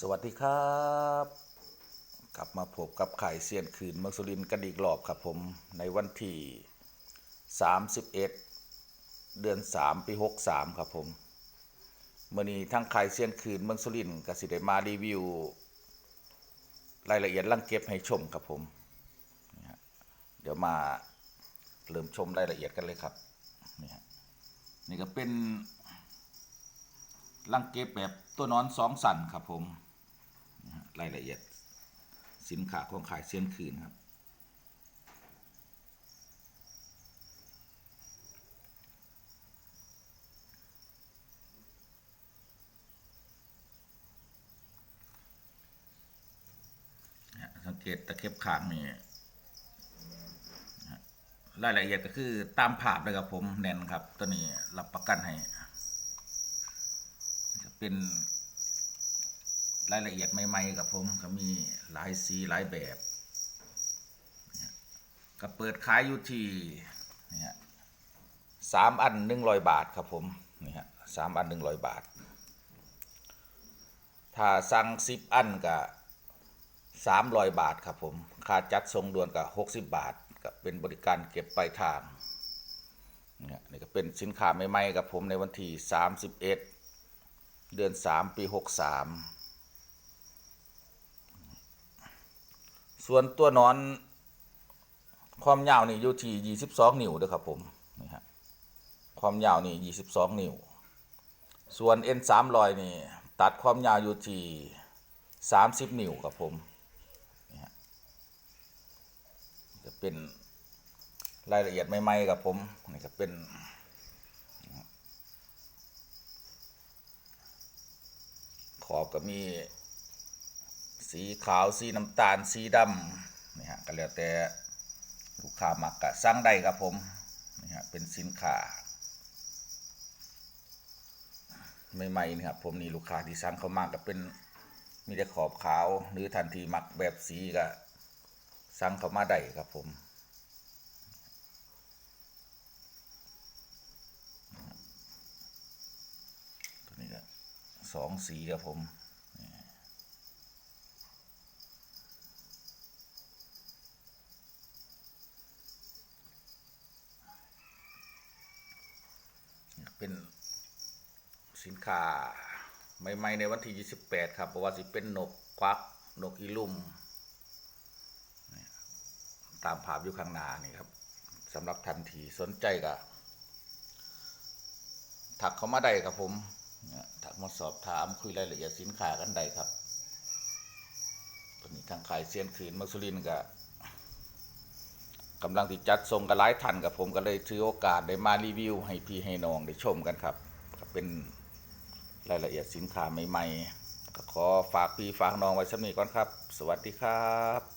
สวัสดีครับ กลับมาพบกับไข่เซียนคืนเมืองสุรินทร์กันอีกรอบครับผมในวันที่ 31 เดือน 3 ปี 63 ครับผมเมื่อนี้ทั้งไข่เซียนคืนเมืองสุรินทร์กสิได้มารีวิว รายละเอียดลังเก็บให้ชมครับผมเดี๋ยวมาเริ่มชมรายละเอียดกันเลยครับนี่ฮะนี่ก็เป็นลังเก็บแบบตัวนอนสองสันครับผม รายละเอียด สินค้าของขายเซียนคืนครับ สังเกตตะเข็บขางนี่รายละเอียดก็คือตามภาพเลยครับผมแน่นครับ ตัวนี้รับประกันให้ จะเป็น รายละเอียดใหม่ๆกับผมก็มีหลายสีหลายแบบก็เปิดขายอยู่ที่นี่ฮะสามอันหนึ่งร้อยบาทครับผมนี่ฮะสามอันหนึ่งร้อยบาท ถ้าสั่งสิบอันก็สามร้อยบาทครับผมค่าจัดส่งด่วนก็หกสิบบาทก็เป็นบริการเก็บปลายทางนี่นี่ก็เป็นสินค้าใหม่ๆกับผมในวันที่สามสิบเอ็ดเดือนสามปีหกสาม ส่วนตัวนอน ความยาวนี่อยู่ที่ยี่สิบสองนิ้วด้อครับผมนี่ฮะความยาวนี่ยี่สิบสองนิ้ว ส่วนเอ็นสามรอยนี่ ตัดความยาวอยู่ที่สามสิบนิ้วครับผมนี่ฮะจะเป็นรายละเอียดใหม่ๆครับผมนี่ก็เป็นขอบก็มี สีขาวสีน้ำตาลสีดำนี่ฮะก็แล้วแต่ลูกค้ามักกะสั่งได้ครับผมนี่ฮะเป็นสินค้าใหม่ๆนี่ครับผมนี่ลูกค้าที่สั่งเขามากก็เป็นมีแต่ขอบขาวหรือทันทีมักแบบสีก็สั่งเขามาได้ครับผมตัวนี้ก็สองสีครับผม เป็นสินค้าใหม่ๆในวันที่ 28 ครับเพราะว่าสิเป็นนกควักนกอีลุ่มตามภาพอยู่ข้างหน้านี่ครับสำหรับทันทีสนใจก็ถักเขามาได้ครับผมถักมาสอบถามคุยรายละเอียดสินค้ากันได้ครับตอนนี้ทางขายเซียนคืนมักสุรินทร์ กำลังที่จัดส่งกันหลายทันกับผมก็เลยถือโอกาสได้มารีวิว ให้พี่ให้น้องได้ชมกันครับเป็นรายละเอียดสินค้าใหม่ๆก็ขอฝากพี่ฝากน้องไว้สักนิดก่อนครับ สวัสดีครับ